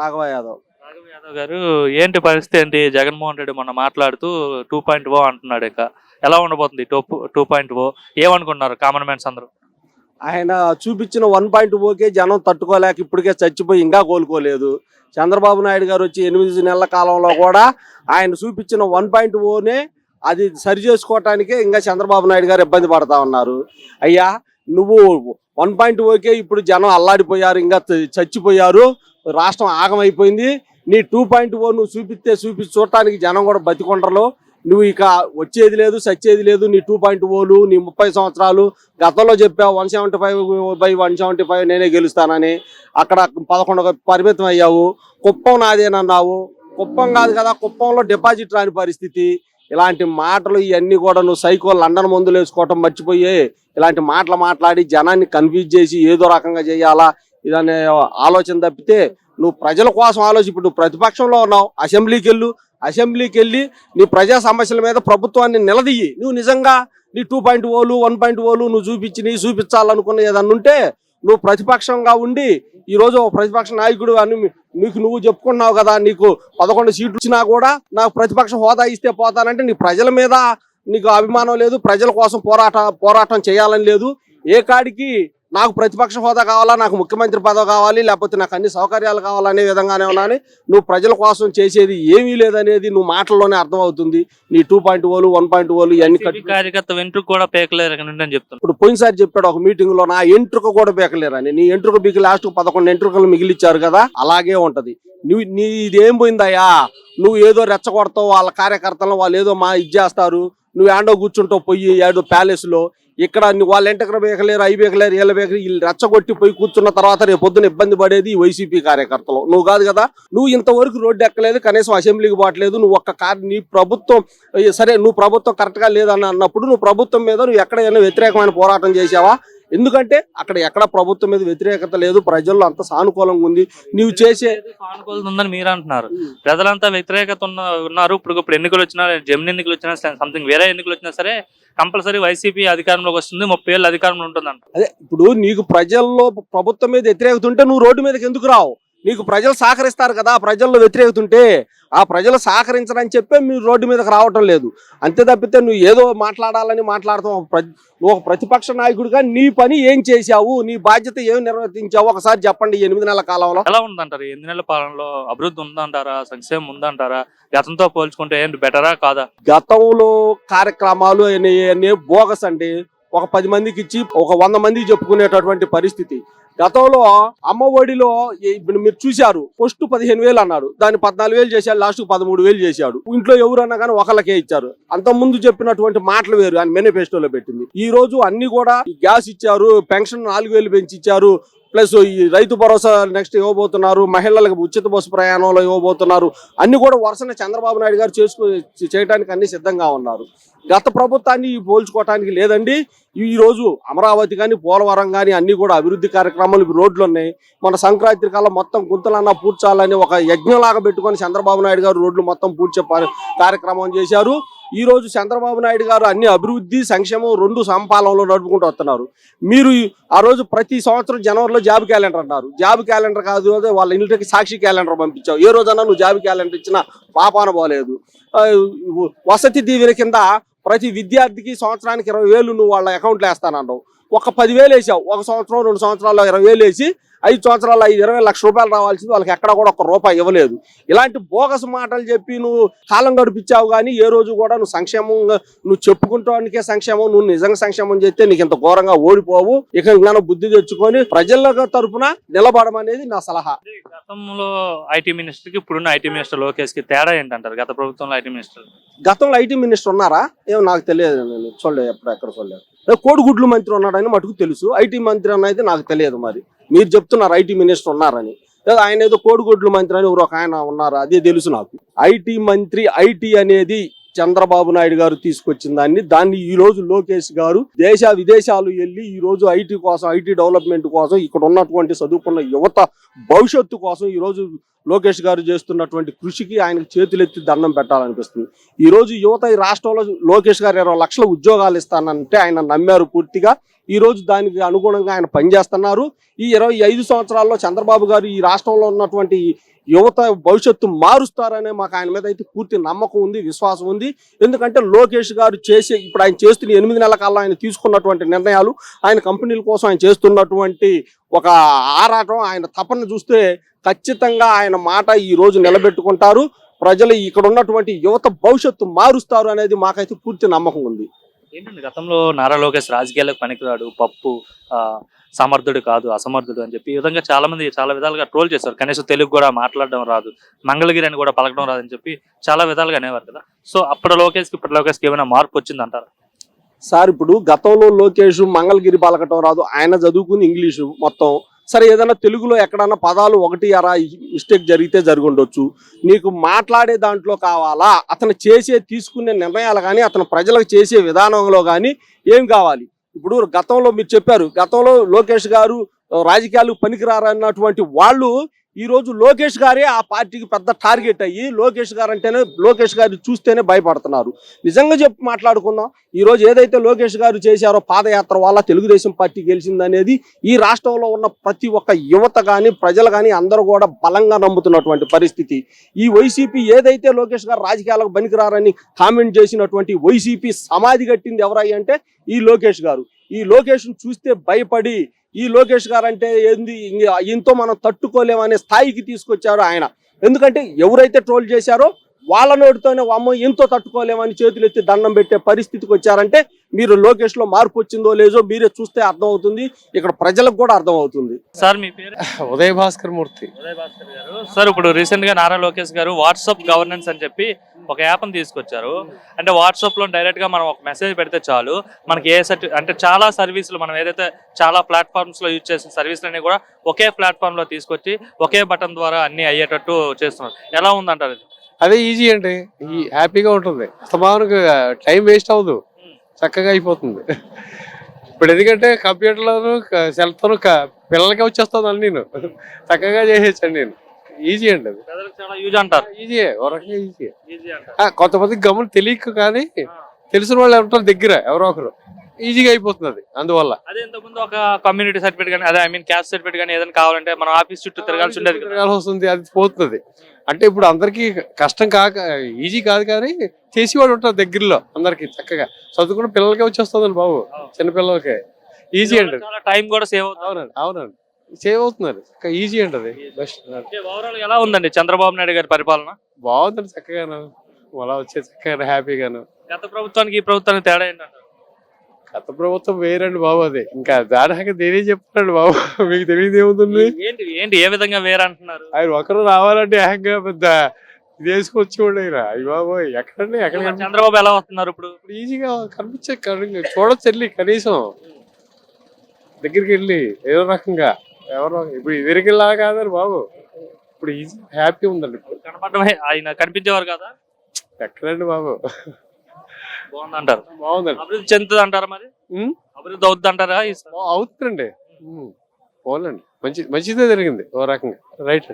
రాఘవ యాదవ్. రాఘవ యాదవ్ గారు ఏంటి పరిస్థితి ఏంటి? జగన్మోహన్ రెడ్డి మొన్న మాట్లాడుతూ టూ పాయింట్ ఓ అంటున్నాడు ఇక. ఎలా ఉండబోతుంది టూ టూ పాయింట్ ఓ ఏమనుకుంటున్నారు కామన్ మ్యాన్స్ అందరూ? ఆయన చూపించిన వన్ పాయింట్ ఓకే జనం తట్టుకోలేక ఇప్పటికే చచ్చిపోయి ఇంకా కోలుకోలేదు. చంద్రబాబు నాయుడు గారు వచ్చి ఎనిమిది నెలల కాలంలో కూడా ఆయన చూపించిన వన్ పాయింట్ ఓనే అది సరి చేసుకోవటానికే ఇంకా చంద్రబాబు నాయుడు గారు ఇబ్బంది పడతా ఉన్నారు. అయ్యా నువ్వు వన్ పాయింట్ ఓకే ఇప్పుడు జనం అల్లాడిపోయారు ఇంకా చచ్చిపోయారు. రాష్ట్రం ఆగమైపోయింది. నీ టూ పాయింట్ ఓ నువ్వు చూపిస్తే చూపి చూడటానికి జనం కూడా బతికొండరు. నువ్వు ఇక వచ్చేది లేదు సచ్చేది లేదు. నీ టూ పాయింట్ ఓలు నీ ముప్పై సంవత్సరాలు గతంలో చెప్పావు one seventy five by one seventy five నేనే గెలుస్తానని. అక్కడ పదకొండు పరిమితం అయ్యావు. కుప్పం నాదేనన్నావు. కుప్పం కాదు కదా కుప్పంలో డిపాజిట్ రాని పరిస్థితి. ఇలాంటి మాటలు ఇవన్నీ కూడా నువ్వు సైకో లండన్ మందులు వేసుకోవటం మర్చిపోయి ఇలాంటి మాటలు మాట్లాడి జనాన్ని కన్ఫ్యూజ్ చేసి ఏదో రకంగా చేయాలా? ఇదనే ఆలోచన తప్పితే నువ్వు ప్రజల కోసం ఆలోచి ఇప్పుడు నువ్వు ప్రతిపక్షంలో ఉన్నావు అసెంబ్లీకి వెళ్ళు. అసెంబ్లీకి వెళ్ళి నీ ప్రజా సమస్యల మీద ప్రభుత్వాన్ని నిలదీయి. నువ్వు నిజంగా నీ టూ పాయింట్ ఓలు వన్ పాయింట్ ఓలు నువ్వు చూపించి నీ చూపించాలనుకున్న ఏదన్నా ఉంటే నువ్వు ప్రతిపక్షంగా ఉండి ఈరోజు ప్రతిపక్ష నాయకుడు అని నీకు నువ్వు చెప్పుకున్నావు కదా నీకు పదకొండు సీట్లు వచ్చినా కూడా నాకు ప్రతిపక్ష హోదా ఇస్తే పోతానంటే నీ ప్రజల మీద నీకు అభిమానం లేదు ప్రజల కోసం పోరాట పోరాటం చేయాలని లేదు. ఏ కాడికి నాకు ప్రతిపక్ష హోదా కావాలా నాకు ముఖ్యమంత్రి పదవి కావాలి లేకపోతే నాకు అన్ని సౌకర్యాలు కావాలనే విధంగానే ఉన్నాను నువ్వు ప్రజల కోసం చేసేది ఏమీ లేదనేది నువ్వు మాటల్లోనే అర్థమవుతుంది. నీ టూ పాయింట్ ఓలు వన్ పాయింట్ ఓలు ఇవన్నీ కార్యకర్త వెంట్రుకు కూడా పేకలేరు అని చెప్తున్నారు ఇప్పుడు పోయినసారి చెప్పాడు ఒక మీటింగ్లో నా ఎంట్రుక కూడా బీకలేరని నీ ఎంట్రుక బీకి లాస్ట్ పదకొండు ఎంట్రుకలు మిగిలిచ్చారు కదా అలాగే ఉంటది. నువ్వు నీ ఇదేం పోయిందయ్యా? నువ్వు ఏదో రెచ్చగొడతావు వాళ్ళ కార్యకర్తలను వాళ్ళు ఏదో మా ఇది చేస్తారు. నువ్వు ఏండో కూర్చుంటావు పొయ్యి ఏడో ప్యాలెస్లో. ఇక్కడ నువ్వు వాళ్ళ ఎంటకర బేకలేరు ఐ బీకలేరు వీళ్ళ బేకలేరు వీళ్ళు రెచ్చగొట్టి పోయి కూర్చున్న తర్వాత రేపు పొద్దున ఇబ్బంది పడేది వైసీపీ కార్యకర్తలు. నువ్వు కాదు కదా నువ్వు ఇంతవరకు రోడ్డు ఎక్కలేదు కనీసం అసెంబ్లీకి పోవట్లేదు నువ్వు ఒక్క కార్ నీ ప్రభుత్వం సరే నువ్వు ప్రభుత్వం కరెక్ట్గా లేదని అన్నప్పుడు నువ్వు ప్రభుత్వం మీద నువ్వు ఎక్కడైనా వ్యతిరేకమైన పోరాటం చేసావా ఎందుకంటే అక్కడ ఎక్కడ ప్రభుత్వం మీద వ్యతిరేకత లేదు ప్రజల్లో అంత సానుకూలంగా ఉంది. నువ్వు చేసే సానుకూలత ఉందని మీరు అంటున్నారు. ప్రజలంతా వ్యతిరేకత ఉన్నారు. ఇప్పుడు ఇప్పుడు ఎన్నికలు వచ్చినా జమిని ఎన్నికలు వచ్చినా సంథింగ్ వేరే ఎన్నికలు వచ్చినా సరే కంపల్సరీ వైసీపీ అధికారంలోకి వస్తుంది. ముప్పై ఏళ్ళు అధికారంలో ఉంటుందంట. అదే ఇప్పుడు నీకు ప్రజల్లో ప్రభుత్వం మీద వ్యతిరేకత ఉంటే నువ్వు రోడ్డు మీదకి ఎందుకు రావు? నీకు ప్రజలు సహకరిస్తారు కదా ప్రజల్లో వ్యతిరేకత ఉంటే ఆ ప్రజలు సహకరించరని చెప్పే మీరు రోడ్డు మీదకి రావటం లేదు. అంతే తప్పితే నువ్వు ఏదో మాట్లాడాలని మాట్లాడతావు నువ్వు ఒక ప్రతిపక్ష నాయకుడిగా నీ పని ఏం చేశావు నీ బాధ్యత ఏం నిర్వర్తించావు ఒకసారి చెప్పండి ఎనిమిది నెలల కాలంలో. ఎలా ఉందంటారు? ఎనిమిది నెలల పాలనలో అభివృద్ధి ఉందంటారా? సంక్షేమం ఉందంటారా? గతంతో పోల్చుకుంటే ఏంటి బెటరా కాదా? గతంలో కార్యక్రమాలు అనే బోగస్ అండి. ఒక పది మందికి ఇచ్చి ఒక వంద మందికి చెప్పుకునేటటువంటి పరిస్థితి. గతంలో అమ్మ ఒడిలో ఇప్పుడు మీరు చూశారు ఫస్ట్ పదిహేను వేలు అన్నాడు దాన్ని పద్నాలుగు వేలు చేశాడు లాస్ట్ పదమూడు వేలు చేశాడు. ఇంట్లో ఎవరన్నా కానీ ఒకళ్ళకే ఇచ్చారు. అంత ముందు చెప్పినటువంటి మాటలు వేరు ఆయన మేనిఫెస్టోలో పెట్టింది. ఈ రోజు అన్ని కూడా గ్యాస్ ఇచ్చారు పెన్షన్ నాలుగు వేలు పెంచి ఇచ్చారు ప్లస్ ఈ రైతు భరోసా నెక్స్ట్ ఇవ్వబోతున్నారు మహిళలకు ఉచిత బస్సు ప్రయాణంలో ఇవ్వబోతున్నారు. అన్ని కూడా వరుసన చంద్రబాబు నాయుడు గారు చేసుకో చేయడానికి అన్ని సిద్ధంగా ఉన్నారు. గత ప్రభుత్వాన్ని పోల్చుకోవటానికి లేదండి. ఈ రోజు అమరావతి కానీ పోలవరం కానీ అన్ని కూడా అభివృద్ధి కార్యక్రమాలు రోడ్లు ఉన్నాయి. మన సంక్రాంతి కాలం మొత్తం గుంతలన్నా పూడ్చాలని ఒక యజ్ఞంలాగా పెట్టుకొని చంద్రబాబు నాయుడు గారు రోడ్లు మొత్తం పూడ్చే కార్యక్రమం చేశారు. ఈరోజు చంద్రబాబు నాయుడు గారు అన్ని అభివృద్ధి సంక్షేమం రెండు సమపాలంలో నడుపుకుంటూ వస్తున్నారు. మీరు ఆ రోజు ప్రతి సంవత్సరం జనవరిలో జాబ్ క్యాలెండర్ అన్నారు. జాబ్ క్యాలెండర్ కాదు అదే వాళ్ళ ఇంటికి సాక్షి క్యాలెండర్ పంపించావు. ఏ రోజన్నా నువ్వు జాబ్ క్యాలెండర్ ఇచ్చినా పాపాన పోలేదు. వసతి దీవెన కింద ప్రతి విద్యార్థికి సంవత్సరానికి ఇరవై వేలు నువ్వు వాళ్ళ అకౌంట్లో వేస్తానన్నావు. ఒక పదివేలు వేసావు. ఒక సంవత్సరం రెండు సంవత్సరాల్లో ఇరవై వేలు వేసి ఐదు సంవత్సరాలు ఐదు ఇరవై లక్ష రూపాయలు రావాల్సింది వాళ్ళకి ఎక్కడ కూడా ఒక రూపాయి ఇవ్వలేదు. ఇలాంటి బోగస్ మాటలు చెప్పి నువ్వు కాలం గడిపించావు కానీ ఏ రోజు కూడా నువ్వు సంక్షేమంగా నువ్వు చెప్పుకుంటానికే సంక్షేమం నువ్వు నిజంగా సంక్షేమం చేస్తే నీకు ఇంత ఘోరంగా ఓడిపోవు. ఇక ఇంకా బుద్ధి తెచ్చుకొని ప్రజల తరపున నిలబడమనేది నా సలహా. గతంలో ఐటీ మినిస్టర్కి ఇప్పుడున్న ఐటీ మినిస్టర్ లోకేష్కి తేడా ఏంటంటారు? గత ప్రభుత్వంలో ఐటీ మినిస్టర్? గతంలో ఐటీ మినిస్టర్ ఉన్నారా? ఏమో నాకు తెలియదు నేను. చూడలేదు ఎప్పుడు ఎక్కడ చూడలేదు కోడిగుడ్లు మంత్రి ఉన్నాడని మటుకు తెలుసు. ఐటీ మంత్రి అని అయితే నాకు తెలియదు మరి. మీరు చెప్తున్నారు ఐటీ మినిస్టర్ ఉన్నారని. లేదా ఆయన ఏదో కోడిగుడ్లు మంత్రి అని ఒక ఆయన ఉన్నారు అదే తెలుసు నాకు. ఐటీ మంత్రి ఐటీ అనేది చంద్రబాబు నాయుడు గారు తీసుకొచ్చిన దాన్ని. దాన్ని ఈ రోజు లోకేష్ గారు దేశ విదేశాలు వెళ్ళి ఈ రోజు ఐటీ కోసం ఐటీ డెవలప్మెంట్ కోసం ఇక్కడ ఉన్నటువంటి చదువుకున్న యువత భవిష్యత్తు కోసం ఈ రోజు లోకేష్ గారు చేస్తున్నటువంటి కృషికి ఆయనకు చేతులెత్తి దండం పెట్టాలనిపిస్తుంది. ఈ రోజు యువత ఈ రాష్ట్రంలో లోకేష్ గారు ఇరవై లక్షల ఉద్యోగాలు ఇస్తానంటే ఆయన నమ్మారు పూర్తిగా. ఈ రోజు దానికి అనుగుణంగా ఆయన పనిచేస్తున్నారు. ఈ ఇరవై ఐదు సంవత్సరాల్లో చంద్రబాబు గారు ఈ రాష్ట్రంలో ఉన్నటువంటి యువత భవిష్యత్తు మారుస్తారనే మాకు ఆయన మీద అయితే పూర్తి నమ్మకం ఉంది విశ్వాసం ఉంది. ఎందుకంటే లోకేష్ గారు చేసే ఇప్పుడు ఆయన చేస్తున్న ఎనిమిది నెలల కాలం ఆయన తీసుకున్నటువంటి నిర్ణయాలు ఆయన కంపెనీల కోసం ఆయన చేస్తున్నటువంటి ఒక ఆరాటం ఆయన తపన చూస్తే ఖచ్చితంగా ఆయన మాట ఈ రోజు నిలబెట్టుకుంటారు. ప్రజలు ఇక్కడ ఉన్నటువంటి యువత భవిష్యత్తు మారుస్తారు అనేది మాకైతే పూర్తి నమ్మకం ఉంది. ఏంటండి గతంలో నారా లోకేష్ రాజకీయాలకు పనికిరాడు పప్పు సమర్థుడు కాదు అసమర్థుడు అని చెప్పి ఈ విధంగా చాలా మంది చాలా విధాలుగా ట్రోల్ చేశారు. కనీసం తెలుగు కూడా మాట్లాడడం రాదు మంగళగిరి అని కూడా పలకడం రాదని చెప్పి చాలా విధాలుగా అనేవారు కదా. సో అప్పుడు లోకేష్కి ఇప్పటి లోకేష్కి ఏమైనా మార్పు వచ్చింది అంటారు సార్ ఇప్పుడు గతంలో లోకేష్ మంగళగిరి పలకటం రాదు ఆయన చదువుకుంది ఇంగ్లీషు మొత్తం. సరే ఏదైనా తెలుగులో ఎక్కడన్నా పదాలు ఒకటి అరా మిస్టేక్ జరిగితే జరిగి ఉండొచ్చు నీకు మాట్లాడే దాంట్లో కావాలా? అతను చేసే తీసుకునే నిర్ణయాలు కానీ అతను ప్రజలకు చేసే విధానంలో కానీ ఏం కావాలి? ఇప్పుడు గతంలో మీరు చెప్పారు గతంలో లోకేష్ గారు రాజకీయాలు పనికిరారన్నటువంటి వాళ్ళు ఈ రోజు లోకేష్ గారే ఆ పార్టీకి పెద్ద టార్గెట్ అయ్యి లోకేష్ గారు అంటేనే లోకేష్ గారు చూస్తేనే భయపడుతున్నారు. నిజంగా చెప్పి మాట్లాడుకుందాం. ఈ రోజు ఏదైతే లోకేష్ గారు చేశారో పాదయాత్ర వల్ల తెలుగుదేశం పార్టీ గెలిచిందనేది ఈ రాష్ట్రంలో ఉన్న ప్రతి ఒక్క యువత కానీ ప్రజలు కానీ అందరూ కూడా బలంగా నమ్ముతున్నటువంటి పరిస్థితి. ఈ వైసీపీ ఏదైతే లోకేష్ గారు రాజకీయాలకు పనికిరారని కామెంట్ చేసినటువంటి వైసీపీ సమాధి కట్టింది ఎవరై అంటే ఈ లోకేష్ గారు. ఈ లోకేష్ చూస్తే భయపడి ఈ లోకేష్ గారు అంటే ఏంది? ఇంక ఈయనతో మనం తట్టుకోలేమనే స్థాయికి తీసుకొచ్చారు ఆయన. ఎందుకంటే ఎవరైతే ట్రోల్ చేశారో వాళ్ళ నోటితోనే అమ్మో ఎంతో తట్టుకోలేమని చేతులు ఎత్తి దండం పెట్టే పరిస్థితికి వచ్చారంటే మీరు లోకేష్లో మార్పు వచ్చిందో లేదో మీరే చూస్తే అర్థం అవుతుంది ఇక్కడ ప్రజలకు కూడా అర్థం అవుతుంది సార్ మీ పేరు? ఉదయ్ భాస్కర్ మూర్తి. ఉదయ్ భాస్కర్ గారు. సార్ ఇప్పుడు రీసెంట్గా నారా లోకేష్ గారు వాట్సాప్ గవర్నెన్స్ అని చెప్పి ఒక యాప్ని తీసుకొచ్చారు. అంటే వాట్సాప్లో డైరెక్ట్గా మనం ఒక మెసేజ్ పెడితే చాలు. మనకి ఏ సర్టి అంటే చాలా సర్వీసులు మనం ఏదైతే చాలా ప్లాట్ఫామ్స్లో యూజ్ చేసిన సర్వీసులన్నీ కూడా ఒకే ప్లాట్ఫామ్లో తీసుకొచ్చి ఒకే బటన్ ద్వారా అన్ని అయ్యేటట్టు చేస్తున్నారు. ఎలా ఉందంటారు అదే ఈజీ అండి. ఈ హ్యాపీగా ఉంటుంది. అస్తమానికి టైం వేస్ట్ అవ్వదు. చక్కగా అయిపోతుంది. ఇప్పుడు ఎందుకంటే కంప్యూటర్లోను సెల్ఫోన్ పిల్లలకే వచ్చేస్తుంది అని నేను చక్కగా చేసేచ్చండి నేను. ఈజీ అండి అది. ప్రజలకు చాలా యూజ్ అంటారు. ఈజీయే ఒక రకంగా ఈజీ ఈజీ అంటారు. కొంతమంది గమని తెలియక కానీ తెలిసిన వాళ్ళు ఉంటారు దగ్గర ఎవరో ఒకరు. ఈజీగా అయిపోతుంది అది అందువల్ల. అదే ఇంతకుముందు ఒక కమ్యూనిటీ సర్టిఫికేట్ కానీ అదే ఐ మీన్ క్యాస్ట్ సర్టిఫికేట్ కానీ ఏదైనా కావాలంటే మనం ఆఫీస్ చుట్టూ తిరగాల్సి ఉండేది కదా. తిరగాల్సి వస్తుంది అది పోతుంది అంటే ఇప్పుడు అందరికి కష్టం కాక ఈజీ కాదు కానీ చేసేవాడు ఉంటారు దగ్గరలో అందరికి చక్కగా. చదువుకున్న పిల్లలకే వచ్చేస్తుందండి బాబు చిన్న పిల్లలకే. ఈజీ అండి చాలా టైం కూడా సేవ్ అవుతుంది. అవునండి అవునండి. సేవ్ అవుతున్నారు ఈజీ అది బెస్ట్ ఓవరాల్ ఎలా ఉందండి చంద్రబాబు నాయుడు గారి పరిపాలన? బాగుందండి చక్కగాను. అలా వచ్చే చక్కగా హ్యాపీగాను. గత ప్రభుత్వానికి ఈ ప్రభుత్వానికి తేడా ఏంటంటారు? గత ప్రభుత్వం వేరండి బాబు అది. ఇంకా దానికి దేనే చెప్తాడు బాబు. మీకు తెలియదు ఏముంటుంది? ఏంటి ఏంటి ఏ విధంగా వేరే అంటున్నారు? ఆయన ఒకరు రావాలంటే ఏకంగా పెద్ద ఇది వేసుకొచ్చి అయ్యి అయ్యి బాబు ఎక్కడండి ఎక్కడ? చంద్రబాబు ఎలా వస్తున్నారు ఇప్పుడు? ఇప్పుడు ఈజీగా కనిపించే కని- చూడొచ్చు వెళ్ళి కనీసం. దగ్గరికి వెళ్ళి ఏదో రకంగా. ఎవరో? ఇప్పుడు ఎదురుకెళ్ళా కాదని బాబు. ఇప్పుడు ఈజీ హ్యాపీ ఉందండి. ఇప్పుడు కనపడమే ఆయన కనిపించేవారు కదా? ఎక్కడండి బాబు. బాగుందంటారు. బాగుందండి. అభివృద్ధి చెందుతుంది అంటారా మరి అభివృద్ధి అవుద్ది అంటారా అవుతుందండి. పోలండి మంచి మంచిదే జరిగింది ఓ రకంగా. రైట్.